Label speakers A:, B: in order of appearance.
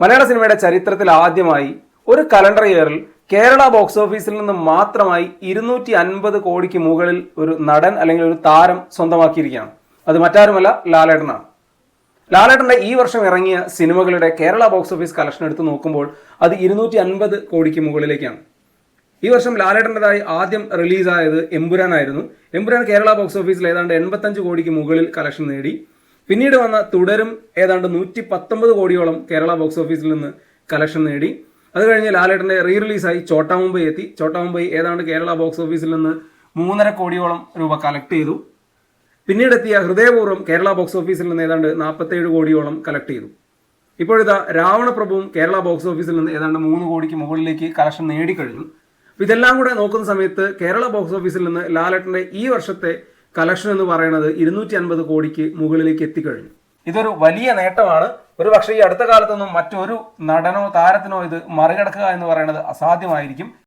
A: മലയാള സിനിമയുടെ ചരിത്രത്തിൽ ആദ്യമായി ഒരു കലണ്ടർ ഇയറിൽ കേരള ബോക്സ് ഓഫീസിൽ നിന്ന് മാത്രമായി ഇരുന്നൂറ്റി അൻപത് കോടിക്ക് മുകളിൽ ഒരു നടൻ അല്ലെങ്കിൽ ഒരു താരം സ്വന്തമാക്കിയിരിക്കുകയാണ്. അത് മറ്റാരുമല്ല ലാലേട്ടനാണ്. ലാലേട്ടന്റെ ഈ വർഷം ഇറങ്ങിയ സിനിമകളുടെ കേരള ബോക്സ് ഓഫീസ് കളക്ഷൻ എടുത്ത് നോക്കുമ്പോൾ അത് ഇരുന്നൂറ്റി അൻപത് കോടിക്ക് മുകളിലേക്കാണ്. ഈ വർഷം ലാലേട്ടന്റെതായി ആദ്യം റിലീസായത് എമ്പുരാനായിരുന്നു. എമ്പുരാൻ കേരള ബോക്സ് ഓഫീസിൽ ഏതാണ്ട് എൺപത്തഞ്ച് കോടിക്ക് മുകളിൽ കളക്ഷൻ നേടി. പിന്നീട് വന്ന തുടരും ഏതാണ്ട് നൂറ്റി പത്തൊമ്പത് കോടിയോളം കേരള ബോക്സ് ഓഫീസിൽ നിന്ന് കളക്ഷൻ നേടി. അത് കഴിഞ്ഞ് ലാലേട്ടന്റെ റീ റിലീസായി ചോട്ടാ മുംബൈ എത്തി. ചോട്ടാ മുംബൈ ഏതാണ്ട് കേരള ബോക്സ് ഓഫീസിൽ നിന്ന് മൂന്നര കോടിയോളം രൂപ കളക്ട് ചെയ്തു. പിന്നീട് എത്തിയ ഹൃദയപൂർവം കേരള ബോക്സ് ഓഫീസിൽ നിന്ന് ഏതാണ്ട് നാൽപ്പത്തേഴ് കോടിയോളം കളക്ട് ചെയ്തു. ഇപ്പോഴിതാ രാവണപ്രഭുവും കേരള ബോക്സ് ഓഫീസിൽ നിന്ന് ഏതാണ്ട് മൂന്ന് കോടിക്ക് മുകളിലേക്ക് കളക്ഷൻ നേടിക്കഴിഞ്ഞു. ഇതെല്ലാം കൂടെ നോക്കുന്ന സമയത്ത് കേരള ബോക്സ് ഓഫീസിൽ നിന്ന് ലാലേട്ടന്റെ ഈ വർഷത്തെ കളക്ഷൻ എന്ന് പറയുന്നത് ഇരുന്നൂറ്റി അൻപത് കോടിക്ക് മുകളിലേക്ക് എത്തിക്കഴിഞ്ഞു. ഇതൊരു വലിയ നേട്ടമാണ്. ഒരു പക്ഷേ ഈ അടുത്ത കാലത്തൊന്നും മറ്റൊരു നടനോ താരത്തിനോ ഇത് മറികടക്കുക എന്ന് പറയുന്നത് അസാധ്യമായിരിക്കും.